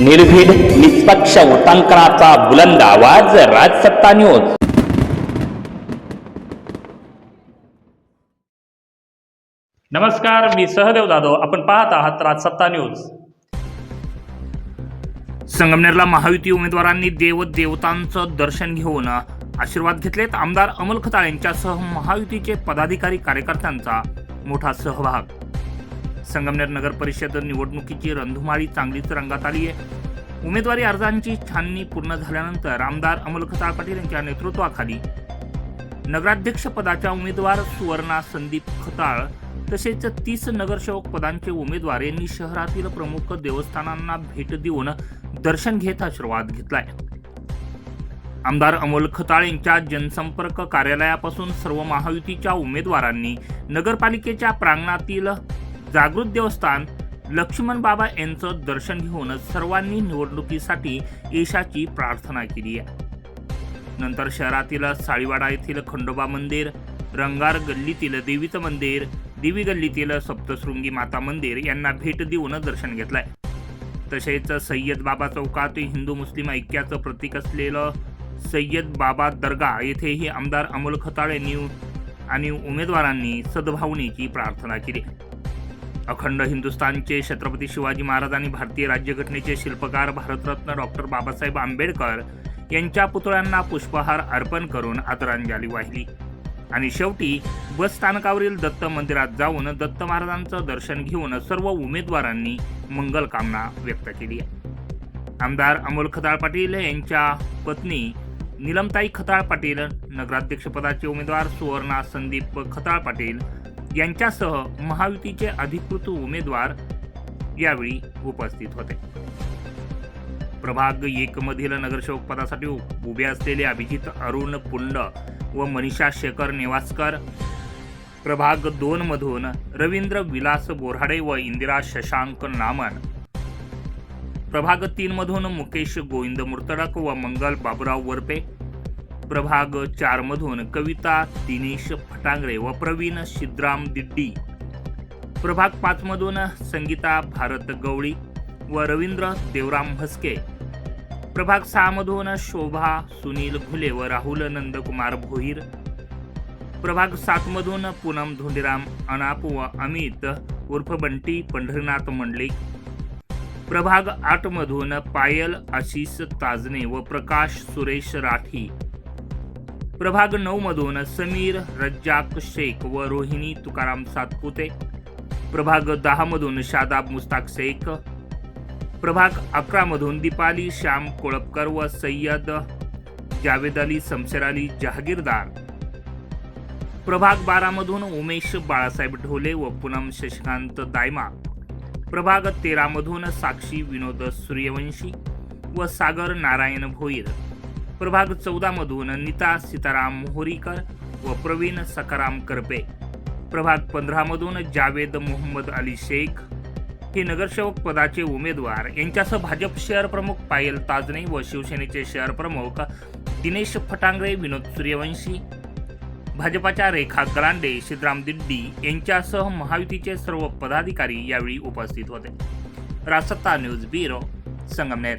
निर्भीड निष्पक्ष उटांकनाचा बुलंद आवाज राजसत्ता न्यूज. नमस्कार मी सहदेव जाधव. आपण पाहत आहात राजसत्ता न्यूज. संगमनेरला महायुती उमेदवारांनी देव देवतांचं दर्शन घेऊन आशीर्वाद घेतलेत आमदार अमोल खताळ यांच्यासह महायुतीचे पदाधिकारी कार्यकर्त्यांचा मोठा सहभाग. संगमनेर नगर परिषद निवडणुकीची रंधुमाळी चांगलीच रंगात आली आहे. उमेदवारी अर्जांची छाननी पूर्ण झाल्यानंतर आमदार अमोल खताळ पाटील यांच्या नेतृत्वाखाली नगराध्यक्षपदाच्या उमेदवार सुवर्णा संदीप खताळ तसेच तीस नगरसेवक पदांचे उमेदवार यांनी शहरातील प्रमुख देवस्थानांना भेट देऊन दर्शन घेत आशीर्वाद घेतलाय. आमदार अमोल खताळ यांच्या जनसंपर्क कार्यालयापासून सर्व महायुतीच्या उमेदवारांनी नगरपालिकेच्या प्रांगणातील जागृत देवस्थान लक्ष्मण बाबा यांचं दर्शन घेऊन सर्वांनी निवडणुकीसाठी यशाची प्रार्थना केली आहे. नंतर शहरातील साळीवाडा येथील खंडोबा मंदिर रंगार गल्लीतील देवीचं मंदिर देवी गल्लीतील सप्तशृंगी माता मंदिर यांना भेट देऊन दर्शन घेतलंय. तसेच सय्यद बाबा चौकात हिंदू मुस्लिम ऐक्याचं प्रतीक असलेलं सय्यद बाबा दर्गा येथेही आमदार अमोल खताळ यांनी आणि उमेदवारांनी सद्भावनेची प्रार्थना केली. अखंड हिंदुस्थानचे छत्रपती शिवाजी महाराज आणि भारतीय राज्यघटनेचे शिल्पकार भारतरत्न डॉक्टर बाबासाहेब आंबेडकर यांच्या पुतळ्यांना पुष्पहार अर्पण करून आदरांजली वाहिली. आणि शेवटी बस स्थानकावरील दत्त मंदिरात जाऊन दत्त महाराजांचं दर्शन घेऊन सर्व उमेदवारांनी मंगल कामना व्यक्त केली. आमदार अमोल खताळ पाटील यांच्या पत्नी निलमताई खताळ पाटील नगराध्यक्षपदाचे उमेदवार सुवर्णा संदीप खताळ पाटील यांच्यासह महायुतीचे अधिकृत उमेदवार यावेळी उपस्थित होते. प्रभाग एकमधील नगरसेवक पदासाठी उभे असलेले अभिजित अरुण पुंड व मनीषा शेखर नेवासकर प्रभाग दोन मधून रवींद्र विलास बोराडे व इंदिरा शशांक नामन. प्रभाग तीन मधून मुकेश गोविंद मुर्तडक व मंगल बाबुराव वरपे प्रभाग चार मधून कविता दिनेश फटांगरे व प्रवीण शिद्राम दिड्डी. प्रभाग पाच मधून संगीता भारत गवळी व रवींद्र देवराम भस्के प्रभाग सहा मधून शोभा सुनील घुले व राहुल नंदकुमार भोईर. प्रभाग सात मधून पूनम धोंडीराम अनाप व अमित उर्फ बंटी पंढरीनाथ मंडलिक. प्रभाग आठ मधून पायल आशिष ताजने व प्रकाश सुरेश राठी. प्रभाग नऊ मधून समीर रज्जाक शेख व रोहिणी तुकाराम सातपुते. प्रभाग दहा मधून शादाब मुस्ताक शेख. प्रभाग अकरा मधून दीपाली श्याम कोळपकर व सय्यद जावेद अली समशेर अली जहागीरदार. प्रभाग बारामधून उमेश बाळासाहेब ढोले व पूनम शशिकांत दायमा. प्रभाग तेरामधून साक्षी विनोद सूर्यवंशी व सागर नारायण भोईर. प्रभाग चौदा मधून नीता सीताराम मोहरीकर व प्रवीण सकाराम करपे. प्रभाग पंधरामधून जावेद मोहम्मद अली शेख हे नगरसेवक पदाचे उमेदवार. यांच्यासह भाजप शहर प्रमुख पायल ताजने व शिवसेनेचे शहर प्रमुख दिनेश फटांगरे विनोद सूर्यवंशी भाजपाच्या रेखा गलांडे सिद्धराम दिड्डी यांच्यासह महायुतीचे सर्व पदाधिकारी यावेळी उपस्थित होते. Rasatta news bureau Sangamner.